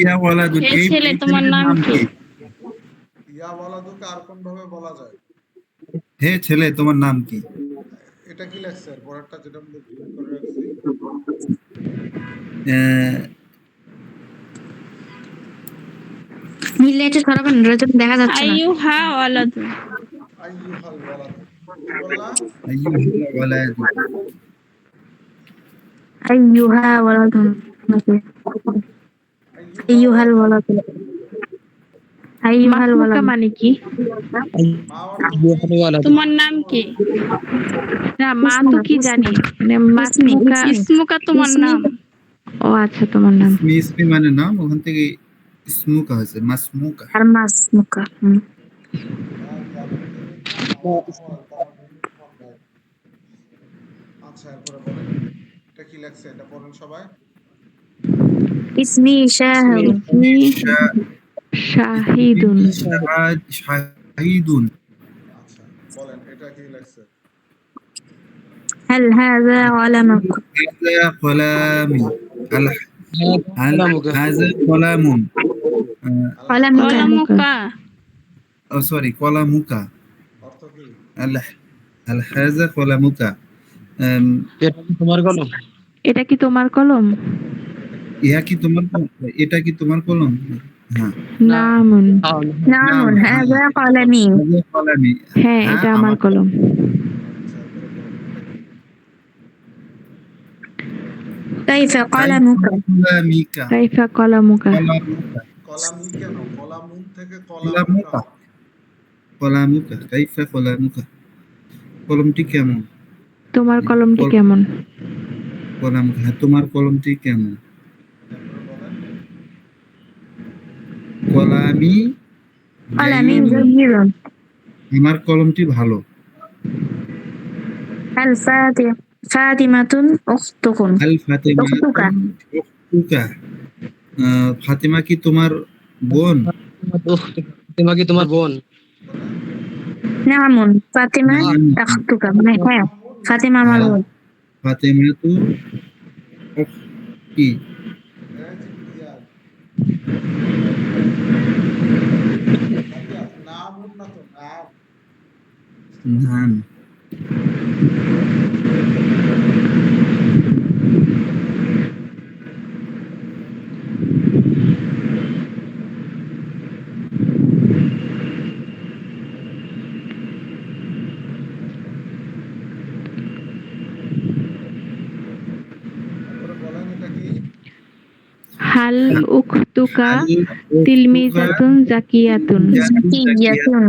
ইয়া ওয়ালাদুন হে এই ছেলে, তোমার নাম কি? ইয়া ওয়ালাদুকে আর কোন ভাবে বলা যায়? হে ছেলে তোমার নাম কি? এটা কি এর পরেরটা যেটা করে রাখছি। মিলে সরাবেন দেখা যাচ্ছে না। ওয়ালাদু। ওয়ালাদু। ওয়ালাদু। নাকি আইয়ুহাল ওয়ালাদুন আইয়ুহাল মাসমুকা মানে কি? তোমার নাম কি? না মা তো কি জানি? মানে মাসমুকা ইসমি। ইসমুকা তোমার। নাম? ও আচ্ছা তোমার নাম। ইসমি মানে নাম? ওখান থেকে ইসমুকা হয়েছে মাসমুকা। আর মাস মুকা হুম। আচ্ছা এরপরে বলেন। এটা কি লেখছে? এটা পড়েন সবাই। ইসমি শাহরু ইসমি শাহিদুন শাহাদ- শাহিদুন আচ্ছা বলেন এটা কি লেখছে هل هذا علمك هذا قلم ال- هل هذا قلم علمك কলমুকা ও সরি কলামুকা অর্থ কি আল আল হাযা কলামুকা আম, এটা কি তোমার কলম এটা কি তোমার কলম ইহা কি তোমার কলম? এটা কি তোমার কলম হ্যাঁ নামুন نعم هذا قلمي হাযা কলামি হ্যাঁ হ্যাঁ, এটা আমার আমার কলম كيف قلمك কলামিকা কাইফা কলামুকা কলামুকা কলামি কেন কলামুন থেকে কলামুকা কলামুকা কলামুকা কাইফা কলামুকা কলমটি কেমন তোমার কলমটি কল- কেমন কলামুকা হ্যাঁ তোমার কলমটি কেমন Hola, mi. Hola, mi. Mi mar halo. Al Fatima. Fatima tun uktukun. Al Fatima tun uktuka. Eh, Fatima ki tumar bon. Fatima ki tumar bon. Naamun. Fatima uktuka. Fatima malun. Fatima tu uktuka. তারপরে বলেন হাল উখতুকা তিলমিজাতুন জাকিয়াতুন। জাকিয়াতুন।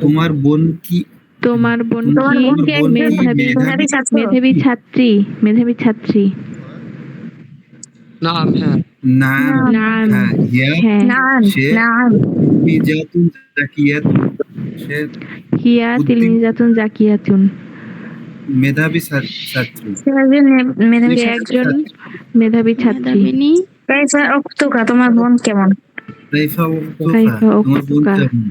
তোমার বোন কি? তোমার বোন কি? মেধাবী? মেধাবী? ছাত্রী? মেধাবী ছাত্রী নাম হ্যাঁ। নাম? নাম। হ্যাঁ হিয়া। হ্যাঁ। নাম নাম। মিজাতুন জাকিয়াতুন হিয়া তিলমিজাতুন জাকিয়াতুন। মেধাবী ছাত্রী। মেধাবী একজন ছাত্রী। তোমার বোন কেমন? তোমার বোন কেমন?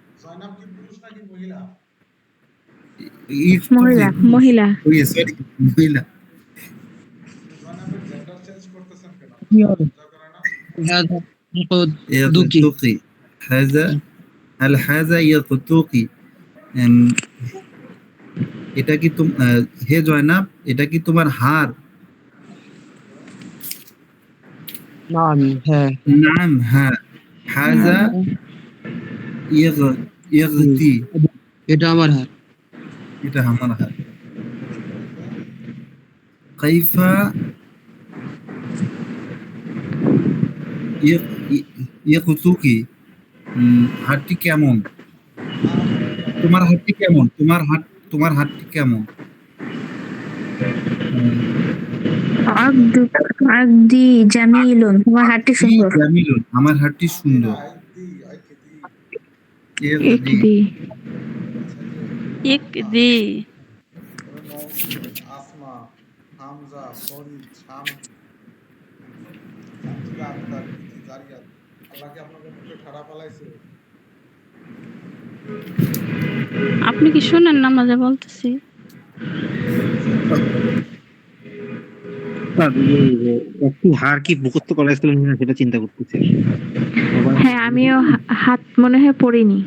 ইফ মহিলা। মহিলা সরি মহিলা জয়নাবের জেন্ডার চেঞ্জ করতেছেন কেন কি হবে? লজ্জা করে না هذا দুকি ইয়াকুতুকি হাজা হাল হাজা ইয়াকুতুকি এম, এটা কি তুম আহ, হে জয়নাব এটা কি তোমার হার নাম হ্যাঁ নাম হ্যাঁ হাজা ইয়গ ইয়গতি এটা আমার হাত এটা আমার হাত। কাইফা ইয়কুতুকি হাতটি কেমন? তোমার হাতটি কেমন? তোমার হাত তোমার হাতটি কেমন? জামিলুন তোমার হাতটি সুন্দর। জামিলুন আমার হাতটি সুন্দর। ইকদি। আসমা হামজা ফরিদ শাম আপনি কি শুনেন না মাঝে বলতেছি? একটু হার কি মুখস্থ সেটা চিন্তা করতেছি। হ্যাঁ আমিও হাত মনে হয় পড়িনি।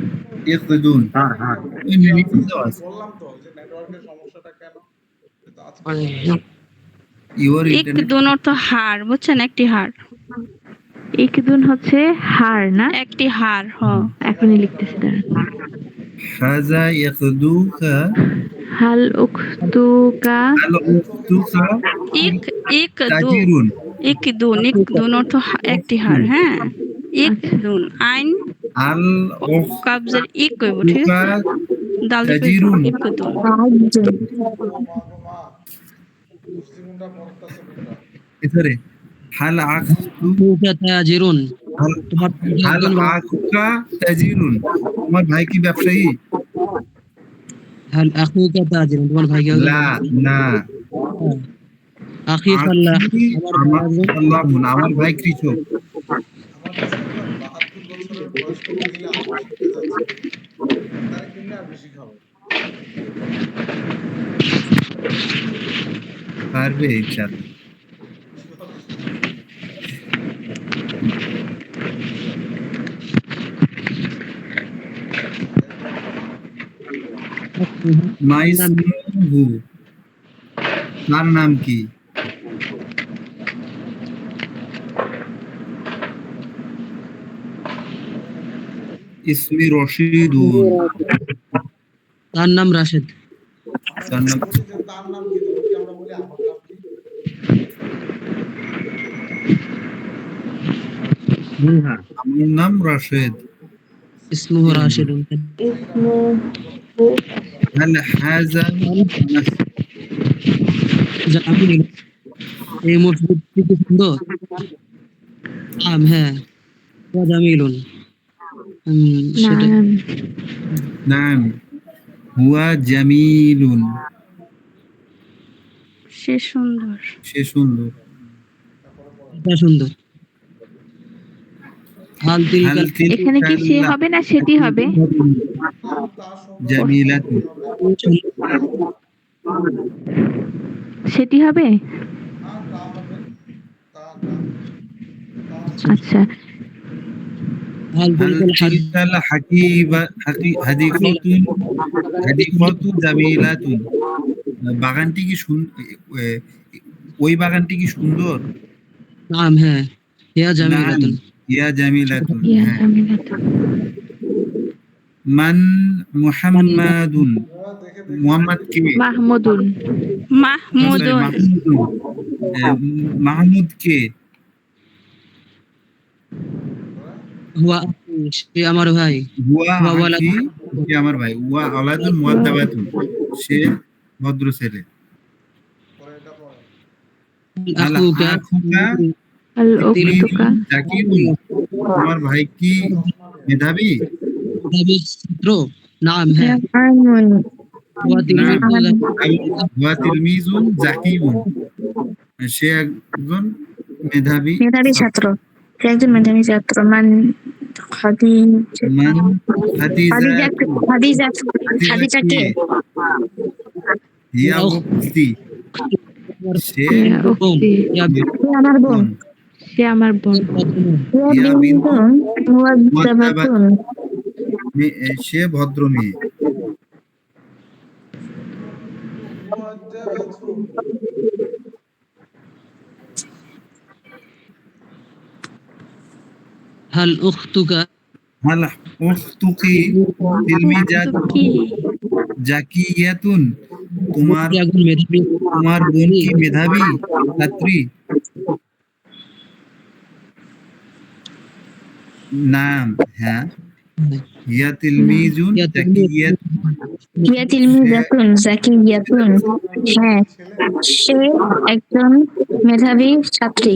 ইকদুন হার হার ওই নিচে দেওয়া আছে। বললাম তো যে নেটওয়ার্কের সমস্যাটা কেন? কিন্তু আজকে ইওর এক অর্থ হার বুঝছেন? একটি হার। ইকদুন হচ্ছে হার না? একটি হার হ। এখনই লিখতেছি দাঁড়ান। হাজা ইয়াকদুকা হাল উখতুকা আল উখতুকা এক এক দু তাজিরুন। দুন এক দুন অর্থ একটি হার হ্যাঁ? এক দুন আইন আল কাবজের এক কইব ঠিক আছে? দাল তাজিরুন। এছাড়ে হাল আখতু তুকা তাজিরুন। হাল- তোমার হাল আখুকা তাজিরুন। তোমার ভাই কি ব্যবসায়ী? হাল আখুকা তাজিরুন। তোমার ভাই কি লা না আখি আমার ভাই কৃষক। বয়স্ক মহিলা শিখতে যাচ্ছে তারা কিনে আর বেশি খাবে পারবে ইনশাআল্লাহ মাইসমুহু তার নাম কি? ইসমি রশিদুন তার নাম রাশেদ তার নাম বলছি যে তার নাম কি তখন কি আমরা বলি আমার নাম কি হার আমার নাম রাশেদ ইসমুহু রাশেদুন هل هذا জামিল এই মসজিদ কি সুন্দর আম হ্যাঁ ওয়া জামিলুন হুম, সেটা নাম। হুয়া জামিলুন। সে সুন্দর। সে সুন্দর। এখানে কি সে হবে না সেটি হবে? সেটি হবে? আচ্ছা। বাগানটি কি ওই বাগানটি কি সুন্দর? নাম হ্যাঁ ইয়া জামিলাতুন ইয়া জামিলাতুন মান মুহাম্মাদুন মুহাম্মদ কি? মাহমুদুন মাহমুদুন মাহমুদ কে؟ হুয়া সে আমার ভাই। হুয়া সে আমার ভাই। হুয়া সে ভদ্র ছেলে। তোমার ভাই কি মেধাবী? কিতাবের ছাত্র? নাম হ্যাঁ। হুয়া সে একজন মেধাবী মেধাবী ছাত্র। সে একজন মেধাবী ছাত্র মান সে আমার বোন আমার সে ভদ্র মেয়ে মুআজ্জাবাতু হাল উখতুকা হাল উখতুকি তিলমিজাত কি জাকিয়াতুন তোমার কি একজন মেধাবী তোমার বোন কি মেধাবী ছাত্রী নাম হ্যাঁ হিয়া তিলমিজুন হিয়া তিলমিজ। জাকিয়াতুন হিয়া তিলমিজাতুন জাকিয়াতুন হ্যাঁ ছেলে সে একজন মেধাবী ছাত্রী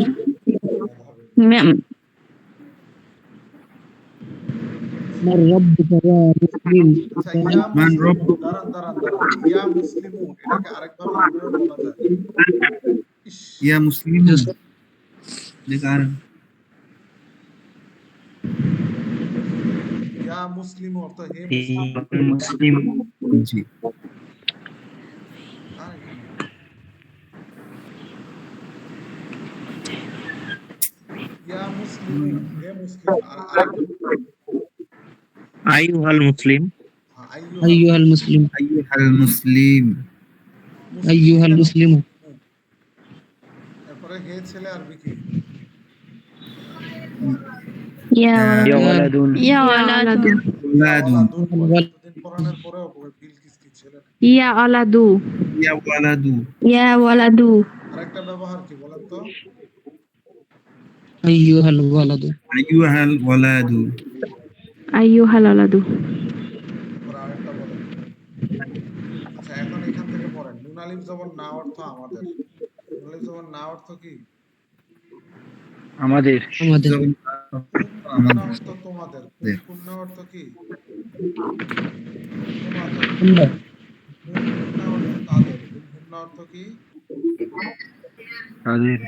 ইয়া মুসলিমুন এটাকে আরেকভাবে কীভাবে বলা যায় ইস, ইয়া মুসলিম দেখার ইয়া মুসলিম অর্থ হে মুসলিম জি আর ইয়া মুসলিম হে মুসলিম আর আরেকটা Ayo hal muslim, ayo hal muslim, ayo hal muslim, ayo hal muslim. Ya, ya waladun, ya waladun, waladun, ya waladun, ya waladun, ya waladun, ayo hal waladun, ayo hal waladun. আরেকটা বলেন। আচ্ছা এখন এখান থেকে পড়েন। নুন জবর না অর্থ আমাদের। নুন জবর না অর্থ কি? আমাদের। আমাদের। অর্থ তোমাদের। অর্থ কি? তাদের। অর্থ তাদের।